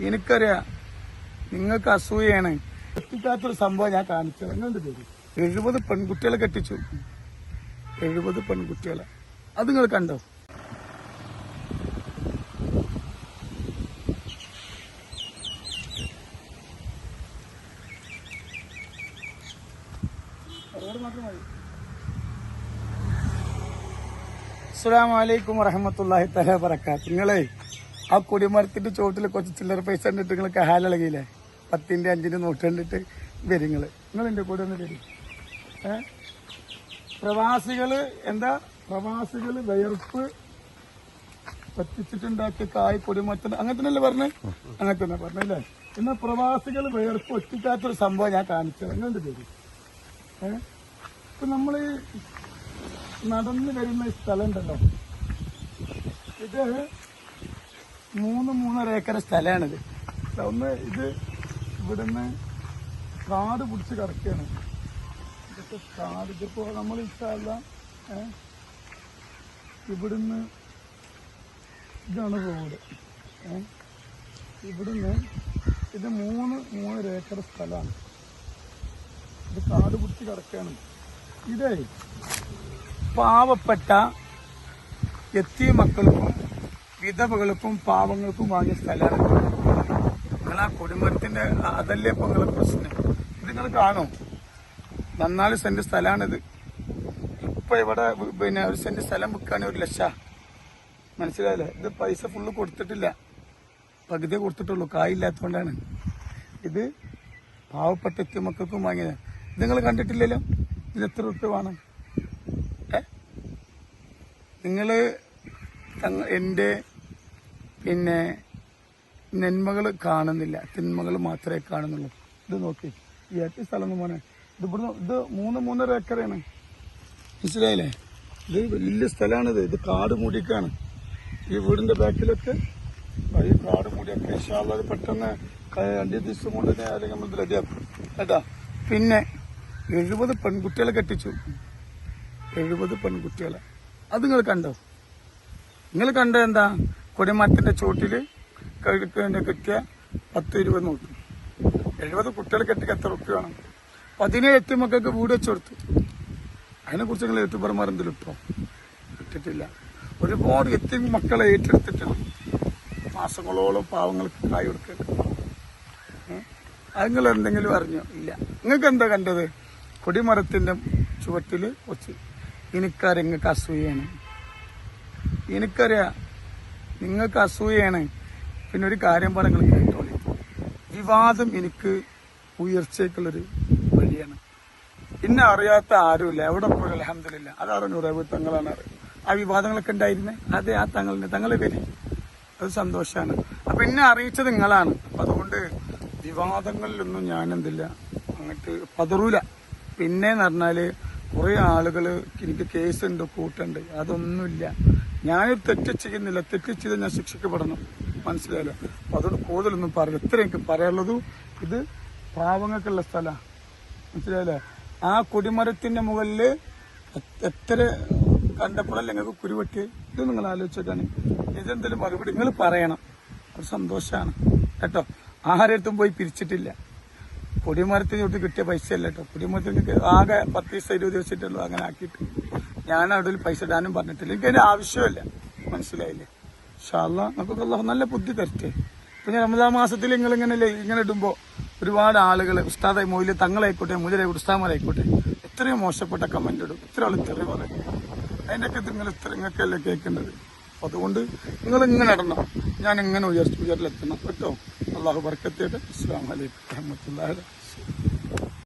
എനിക്കറിയാം. നിങ്ങൾക്ക് അസൂയാണ് എത്തിക്കാത്തൊരു സംഭവം ഞാൻ കാണിച്ചത്. എങ്ങനെ പേര്? എഴുപത് പെൺകുട്ടികളെ കെട്ടിച്ചു. എഴുപത് പെൺകുട്ടികളെ. അത് നിങ്ങൾ കണ്ടോ? അസ്സലാമലൈക്കും വറഹമത്തല്ലാഹി തല പറക്കാത്ത് നിങ്ങളെ ആ കൊടിമരത്തിന്റെ ചോട്ടിൽ കുറച്ച് ചില്ലറ പൈസ കണ്ടിട്ട് നിങ്ങൾ കഹാലിളകിയില്ലേ പത്തിന്റെ അഞ്ചിന്റെ നോട്ട് കണ്ടിട്ട് വരും നിങ്ങൾ എന്റെ കൂടെ ഒന്ന് വരും. ഏ? പ്രവാസികൾ എന്താ? പ്രവാസികൾ വിയർപ്പ് പറ്റിച്ചിട്ടുണ്ടാക്കിയ കായ് കൊടിമരത്തിന് അങ്ങനെ തന്നെയല്ലേ പറഞ്ഞേ? അങ്ങനെ തന്നെ പറഞ്ഞല്ലേ ഇന്ന് പ്രവാസികൾ വിയർപ്പ് ഒറ്റിക്കാത്തൊരു സംഭവം ഞാൻ കാണിച്ചത്. എങ്ങനെ പേര് ഇപ്പൊ നമ്മൾ നടന്നു വരുന്ന സ്ഥലം ഉണ്ടല്ലോ. ഇത് മൂന്ന് മൂന്നര ഏക്കർ സ്ഥലമാണിത്. ഒന്ന് ഇത് ഇവിടുന്ന് കാട് പിടിച്ച് കിടക്കുകയാണ് ഇതൊക്കെ കാട് ഇതിപ്പോ നമ്മൾ ഇഷ്ടമല്ല ഇവിടുന്ന് ഇതാണ് റോഡ്. ഇവിടുന്ന് ഇത് മൂന്ന് മൂന്നര ഏക്കർ സ്ഥലമാണ്. ഇത് കാട് പിടിച്ച് കിടക്കുകയാണ് ഇതേ പാവപ്പെട്ട എത്തിയ മക്കൾക്കും വിധവകൾക്കും പാവങ്ങൾക്കും വാങ്ങിയ സ്ഥലമാണ് നിങ്ങൾ ആ കുടുംബത്തിന്റെ അതല്ലേ ഇപ്പൊ നിങ്ങളെ പ്രശ്നം? ഇത് നിങ്ങൾ കാണും. നന്നാൽ സെന്റ് സ്ഥലമാണിത് ഇപ്പൊ ഇവിടെ പിന്നെ ഒരു സെന്റ് സ്ഥലം വിൽക്കാണ് ഒരു ലക്ഷ. മനസ്സിലായില്ലേ? ഇത് പൈസ ഫുള്ള് കൊടുത്തിട്ടില്ല. പകുതിയെ കൊടുത്തിട്ടുള്ളൂ. കായില്ലാത്തതുകൊണ്ടാണ്. ഇത് പാവപ്പെട്ട എത്തിമക്കൾക്കും വാങ്ങിയത്. നിങ്ങൾ കണ്ടിട്ടില്ലല്ലോ? ഇത് എത്ര റുപ്യ വേണം? നിങ്ങൾ എന്റെ പിന്നെ നന്മകൾ കാണുന്നില്ല. തിന്മകൾ മാത്രമേ കാണുന്നുള്ളൂ. ഇത് നോക്കി. ഈ അറ്റ സ്ഥലം എന്ന് പറഞ്ഞാൽ ഇത് ഇവിടുന്ന് ഇത് മൂന്ന് മൂന്നര ഏക്കറാണ്. മനസ്സിലായില്ലേ? ഇത് വലിയ സ്ഥലമാണിത് ഇത് കാട് മൂടിക്കാണ്. ഈ വീടിന്റെ ബാക്കിലൊക്കെ ഈ കാട് മൂടിയൊക്കെ. ഇഷ്ടമുള്ളത് പെട്ടെന്ന് രണ്ട് ദിവസം കൊണ്ട് തന്നെ അല്ലെങ്കിൽ നമ്മൾ റെഡിയാക്കും. കേട്ടാ? പിന്നെ എഴുപത് പെൺകുട്ടികളെ കെട്ടിച്ചു. എഴുപത് പെൺകുട്ടികളെ. അത് നിങ്ങൾ കണ്ടോ? നിങ്ങൾ കണ്ടോ എന്താ? കൊടിമരത്തിന്റെ ചോട്ടിൽ കിട്ടിയ പത്ത് ഇരുപത് നോക്കി എഴുപത് കുട്ടികൾ കെട്ടി എത്ര റുപ്യ വേണം? പതിനേഴ് മക്കൾക്ക് വീട് വെച്ചു കൊടുത്തു. അതിനെ കുറിച്ച് നിങ്ങൾ യൂട്യൂബർമാർ എന്തെങ്കിലും ഇട്ടോ? ഇട്ടിട്ടില്ല. ഒരുപാട് എത്തി മക്കളെ ഏറ്റെടുത്തിട്ടുണ്ട് മാസങ്ങളോളം പാവങ്ങൾക്ക് കായ് കൊടുക്കുക. അത് നിങ്ങൾ എന്തെങ്കിലും അറിഞ്ഞോ? ഇല്ല. നിങ്ങൾക്ക് എന്താ കണ്ടത്? കൊടിമരത്തിന്റെ ചുവട്ടിൽ വെച്ച്. എനിക്കറിയാം നിങ്ങൾക്ക് അസൂയാണ് എനിക്കറിയാം നിങ്ങൾക്ക് അസൂയാണ് പിന്നെ ഒരു കാര്യം പറഞ്ഞ കേട്ടോളി. വിവാദം എനിക്ക് ഉയർച്ചയ്ക്കുള്ളൊരു വഴിയാണ്. എന്നെ അറിയാത്ത ആരുമില്ല. എവിടെ പോയി അലഹമില്ല അതറിഞ്ഞു റബി തങ്ങളാണ്. ആ വിവാദങ്ങളൊക്കെ ഉണ്ടായിരുന്നേ? അതെ ആ തങ്ങളുടെ തങ്ങളെ പേര്. അത് സന്തോഷമാണ് അപ്പൊ എന്നെ അറിയിച്ചത് നിങ്ങളാണ്. അപ്പൊ അതുകൊണ്ട് വിവാദങ്ങളിലൊന്നും ഞാൻ എന്തില്ല അങ്ങോട്ട് പതറൂല. പിന്നെന്ന് പറഞ്ഞാൽ കുറെ ആളുകൾ എനിക്ക് കേസുണ്ട് കൂട്ടുണ്ട്. അതൊന്നുമില്ല. ഞാൻ തെറ്റ് ചെയ്യുന്നില്ല. തെറ്റ് ചെയ്ത് ഞാൻ ശിക്ഷിക്കപ്പെടണം. മനസ്സിലായല്ലോ? അപ്പൊ അതുകൊണ്ട് കൂടുതലൊന്നും പറയില്ല. ഇത്ര എനിക്ക് പറയാനുള്ളതും ഇത് പാവങ്ങൾക്കുള്ള സ്ഥലമാണ്. മനസ്സിലായല്ലേ? ആ കൊടിമരത്തിന്റെ മുകളിൽ എത്ര കണ്ടപ്പോൾ നിങ്ങൾക്ക് കുരുവെട്ടി ഇത് നിങ്ങൾ ആലോചിച്ചിട്ടാണ് ഇതെന്തെങ്കിലും മറുപടി നിങ്ങൾ പറയണം. അത് സന്തോഷമാണ്. കേട്ടോ? ആരെടുത്തും പോയി പിരിച്ചിട്ടില്ല. കൊടിമരത്തിന് തൊട്ട് കിട്ടിയ പൈസ അല്ല കേട്ടോ പൊടിമരത്തിന് ആകെ പത്ത് ദിവസം ഇരുപത് ദിവസം ഇട്ടുള്ളൂ അങ്ങനെ ആക്കിയിട്ട്. ഞാൻ അവിടെ പൈസ ഇടാനും പറഞ്ഞിട്ടില്ല. എനിക്ക് അതിന്റെ ആവശ്യമില്ല. മനസ്സിലായില്ലേ? ഷാല്ല നമുക്ക് നല്ല ബുദ്ധി തരട്ടെ. പിന്നെ റമദാ മാസത്തിൽ നിങ്ങൾ ഇങ്ങനെ ഇടുമ്പോൾ ഒരുപാട് ആളുകൾ ഉസ്താദായി മൊയിൽ തങ്ങളായിക്കോട്ടെ മുതലായി ഉസ്താമാരായിക്കോട്ടെ എത്രയോ മോശപ്പെട്ട കമന്റ് ഇടും. ഇത്ര ആൾ ഇത്ര പറയും. അതിന്റെയൊക്കെ നിങ്ങൾ ഇത്ര നിങ്ങൾക്കല്ലേ കേൾക്കേണ്ടത്? അതുകൊണ്ട് നിങ്ങൾ ഇങ്ങനെ ഇടണം ഞാൻ ഇങ്ങനെ ഉയർച്ച ഉയർത്തിലെത്തണം കേട്ടോ? അള്ളാഹു ബർക്കത്തേട്ട് അസ്സാം വലൈക്കും വരഹമത്തുല്ലാ